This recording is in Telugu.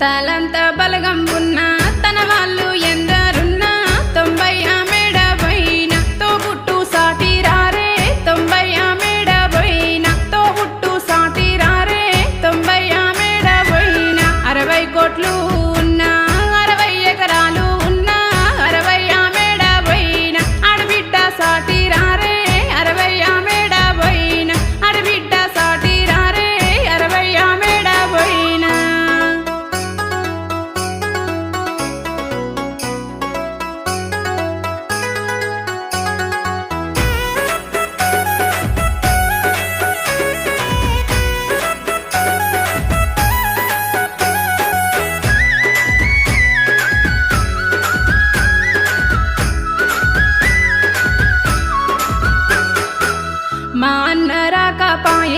తలంత బలగం ఉన్నా తన వాళ్ళ మా అన్న రాక పాయ